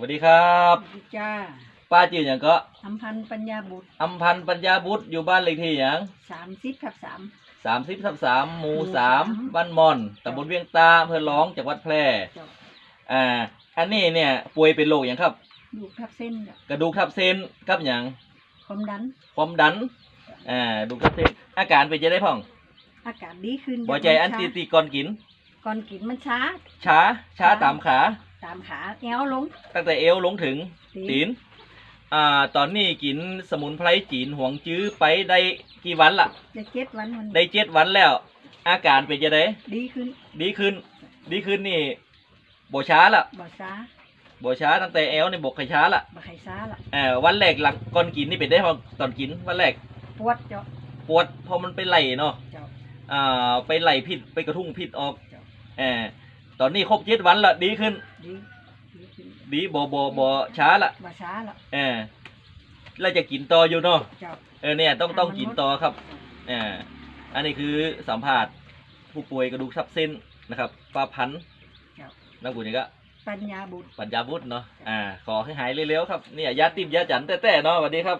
สวัสดีครับสวัสดีจ้าป้าจื่ออย่างก็อำพันธ์ปัญญาบุตรอำพันธ์ปัญญาบุตรอยู่บ้านเลขที่อย่างสามสิบทับสามสามสิบทับสามหมู่หมู่สามสามบ้านมอนตำบลเวียงตาอำเภอร้องจังหวัดแพร่เจ้าอ่าอันนี้เนี่ยป่วยเป็นโรคอย่างครับลูกทับเส้นจ้ะกระดูกทับเส้นกับอย่างความดันความดันอ่าดูกทับเส้นอาการเป็นจะได้พ่อง อากาศดีขึ้นหัวใจอันตีตีก่อนกินก่อนกินมันช้า ช้าช้าตามขา ตามขาแอวลง ตั้งแต่เอวลงถึงตีนอ่า ตอนนี้กินสมุนไพรจีนหวงจื้อไปได้กี่วันละจะเจ็ดวันมันได้เจ็ดวันแล้ว อาการเป็นจะได้ดีขึ้น ดีขึ้น ดีขึ้นนี่โบช้าละบ่ช้าโบช้าตั้งแต่เอวนี่บกไขช้าละบ่ไข้ช้าละเอ่าวันแรกหลังก่อนกินนี่เป็นได้พอตอนกินวันแรกปวดเจ้าปวดพอมันไปไหลเนาะเจ้าอ่าไปไหลพิษไปกระทุ้งพิษออกจ้ะเออ ตอนนี้ครบเจ็ดวันละดีขึ้น ดีดีขึ้นดีโบโบโบช้าละบ่ช้าละเออเราจะกินต่ออยู่เนาะเจ้าเออเนี่ยต้องต้องทำมันกินต่อครับเอออันนี้คือสัมภาษณ์ผู้ป่วยกระดูกทับเส้นนะครับป้าพันธ์เจ้านักบุญนี่ก็ปัญญาบุตรปัญญาบุตรเนาะอ่าขอให้หายเร็วๆครับเนี่ยยาติมยาจันแต่ๆเนาะสวัสดีครับ